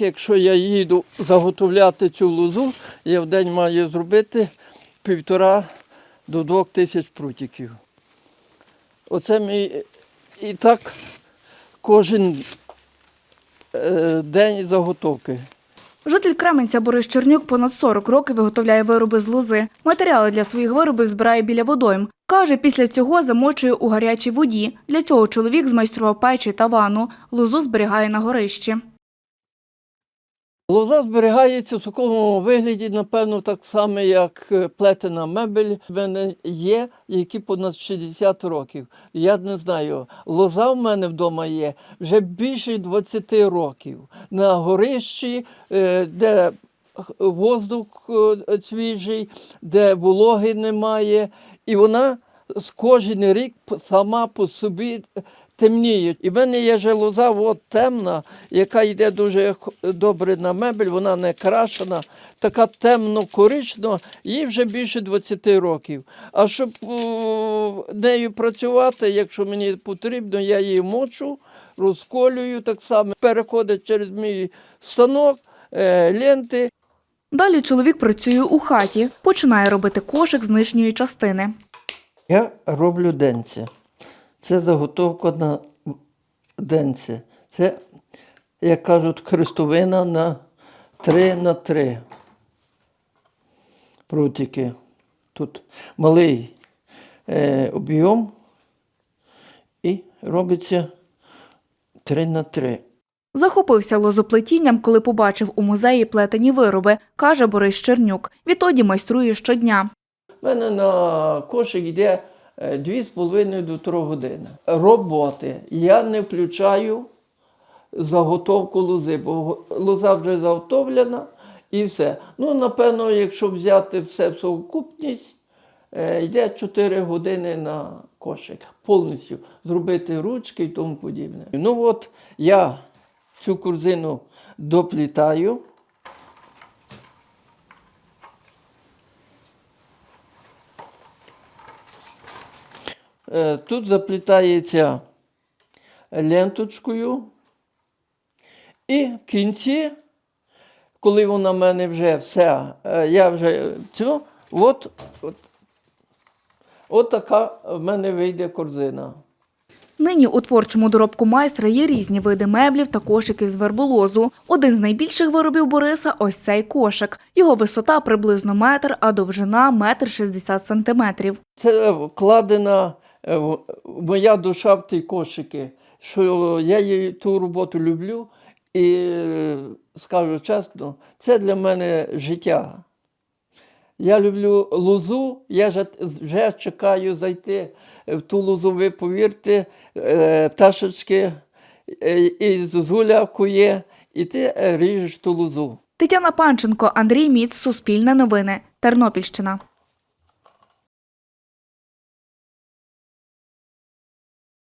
Якщо я їду заготовляти цю лозу, я в день маю зробити півтора до двох тисяч прутиків. Оце мій і так кожен е, день заготовки. Житель Кременця Борис Чернюк понад 40 років виготовляє вироби з лози. Матеріали для своїх виробів збирає біля водойм. Каже, після цього замочує у гарячій воді. Для цього чоловік змайстрував печі та ванну. Лозу зберігає на горищі. Лоза зберігається в такому вигляді, напевно, так само, як е, плетена мебель. В мене є, які понад 60 років. Я не знаю. Лоза в мене вдома є вже більше 20 років. На горищі, е, де воздух е, свіжий, де вологи немає. І вона з кожен рік сама по собі темніє. І в мене є же лоза от темна, яка йде дуже добре на мебель, вона не крашена, така темно-коричнева, їй вже більше 20 років. А щоб нею працювати, якщо мені потрібно, я її мочу, розколюю так само, переходить через мій станок, е, ленти, Далі чоловік працює у хаті, починає робити кошик з нижньої частини. Я роблю денце. Це заготовка на денце. Це, як кажуть, хрестовина на 3 на 3 прутики. Тут малий е, об'єм і робиться 3 на 3. Захопився лозоплетінням, коли побачив у музеї плетені вироби, каже Борис Чернюк. Відтоді майструє щодня. У мене на кошик йде 2,5 до 3 години. Роботи я не включаю заготовку лози, бо лоза вже заготовлена і все. Ну, напевно, якщо взяти все в совокупність, е, йде 4 години на кошик. Повністю зробити ручки і тому подібне. Ну от я цю корзину доплітаю. Тут заплітається ленточкою. І в кінці, коли вона в мене вже все, е, я вже цю, от, от, от така в мене вийде корзина. Нині у творчому доробку майстра є різні види меблів та кошиків з верболозу. Один з найбільших виробів Бориса – ось цей кошик. Його висота приблизно метр, а довжина – метр шістдесят сантиметрів. Це вкладена е, моя душа в ті кошики, що я її ту роботу люблю і е, скажу чесно, це для мене життя. Я люблю лозу, я же- вже чекаю зайти в ту лозу, ви повірте, е, пташечки е, і зозуля кує, і ти е, ріжеш ту лозу. Тетяна Панченко, Андрій Міц, Суспільне новини, Тернопільщина.